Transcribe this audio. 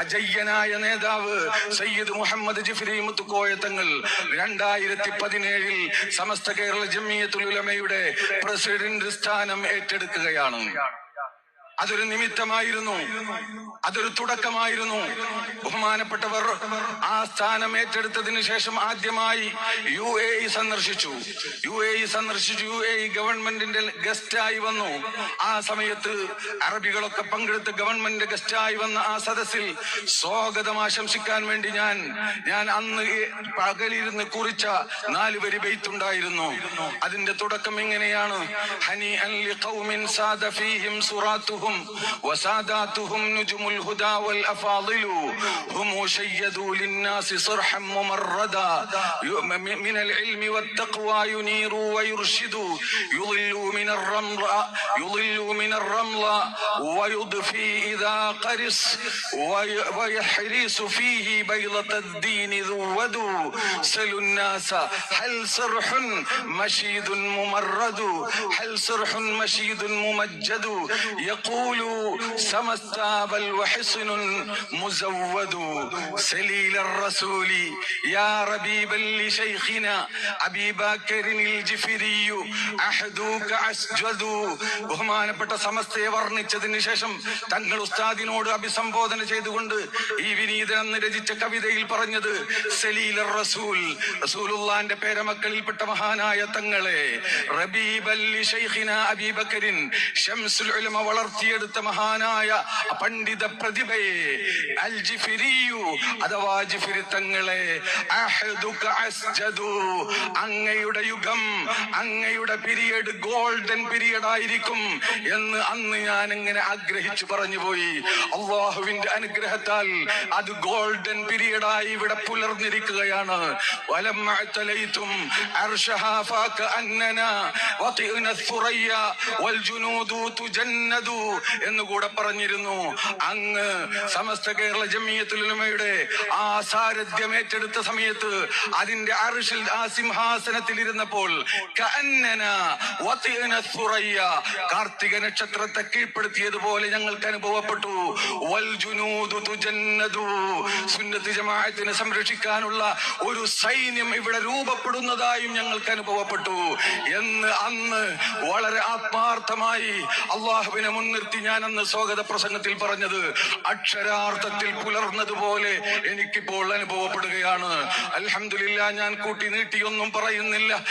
അജയ്യനായ നേതാവ് സയ്യിദ് മുഹമ്മദ് ജിഫ്രി മുത്തുക്കോയ തങ്ങൾ രണ്ടായിരത്തി പതിനേഴിൽ സമസ്ത കേരള ജമിയത്തുൽ ഉലമയുടെ പ്രസിഡന്റ് സ്ഥാനം ഏറ്റെടുക്കുകയാണ്. അതൊരു നിമിത്തമായിരുന്നു. അതൊരു തുടക്കമായിരുന്നു. ബഹുമാനപ്പെട്ടവർ ആ സ്ഥാനം ഏറ്റെടുത്തതിനു ശേഷം ആദ്യമായി യു എ ഇ സന്ദർശിച്ചു. യു എ ഇ സന്ദർശിച്ചു യു എ ഇ ഗവൺമെന്റിന്റെ ഗസ്റ്റായി വന്നു. ആ സമയത്ത് അറബികളൊക്കെ പങ്കെടുത്ത് ഗവൺമെന്റ് ഗസ്റ്റായി വന്ന ആ സദസ്സിൽ സ്വാഗതം ആശംസിക്കാൻ വേണ്ടി ഞാൻ ഞാൻ അന്ന് പകലിരുന്ന് കുറിച്ച നാല് വരി ബെയ്ത്തുണ്ടായിരുന്നു അതിന്റെ തുടക്കം ഇങ്ങനെയാണ്. ഹനി അൻ ലിഖൗമിൻ സാദ ഫീഹിം شمسهم وساداتهم نجم الهدى والأفاضل. هم شيدوا للناس صرحا ممردا. من العلم والتقوى ينيروا ويرشدوا يضلوا من الرمل يضلوا من الرمل ويضفي إذا قرص ويحريس فيه بيضة الدين ذودوا سلوا الناس هل صرح مشيد ممرد؟ هل صرح مشيد ممجد؟ يقول سمستا بل وحصن مزود سليل الرسول يا ربيبا لشيخنا أبي بكر الجفري أحدوك أسجد ബഹുമാനപ്പെട്ട സമസ്തയെ വർണ്ണിച്ചതിന് ശേഷം തങ്ങൾ ഉസ്താദിനോട് അഭിസംബോധന ചെയ്തുകൊണ്ട് ഈ വിനീതൻ അന്ന് രചിച്ച കവിതയിൽ പറഞ്ഞത് സലീൽ റസൂൽ റസൂലുള്ളാന്റെ പേരമക്കളിൽപ്പെട്ട മഹാനായ തങ്ങളെ റബീബല്ലി ശൈഖിന അബീബക്കരിൻ ഷംസുൽ ഉലമ വളർത്തിയെടുത്ത മഹാനായ പണ്ഡിത പ്രതിഭയെ അൽ ജിഫിരിയു അഥവാ ജിഫിരി തങ്ങളെ അഹദുക അസ്ജദു അങ്ങയുടെ യുഗം അങ്ങയുടെ പീരിയഡ് ഗോൾഡൻ പീരിയഡ് ആയിരിക്കും എന്ന് അന്ന് ഞാൻ ഇങ്ങനെ ആഗ്രഹിച്ചു പറഞ്ഞു പോയി അള്ളാഹുവിന്റെ അനുഗ്രഹത്താൽ അത് ഗോൾഡൻ പീരിയഡ് ആയി ഇവിടെ പുലർന്നിരിക്കുകയാണ് ولما اعتليتم عرشها فكأننا وطئنا الثريا والجنود എന്ന് കൂടെ പറഞ്ഞിരുന്നു. അങ്ങ് സമസ്ത കേരള ജമിയത്തുലമയുടെ ആ സാരഥ്യം ഏറ്റെടുത്ത സമയത്ത് അതിന്റെ അറിഷിൽ ആ സിംഹാസനത്തിൽ ഇരുന്നപ്പോൾ കാർത്തിക നക്ഷത്രത്തെ കീഴ്പ്പെടുത്തിയതുപോലെ ഞങ്ങൾക്ക് അനുഭവപ്പെട്ടു. സുന്നത്ത് ജമാഅത്തിനെ സംരക്ഷിക്കാനുള്ള ഒരു സൈന്യം ഇവിടെ രൂപപ്പെടുന്നതായും ഞങ്ങൾക്ക് അനുഭവപ്പെട്ടു. എന്ന് അന്ന് വളരെ ആത്മാർത്ഥമായി അള്ളാഹുവിനെ മുന്നിൽ ഞാൻ അന്ന് സ്വാഗത പ്രസംഗത്തിൽ പറഞ്ഞത് അക്ഷരാർത്ഥത്തിൽ പുലർന്നതുപോലെ എനിക്കിപ്പോൾ അനുഭവപ്പെടുകയാണ്. അലഹമില്ല ഞാൻ കൂട്ടി നീട്ടിയൊന്നും പറയുന്നില്ല.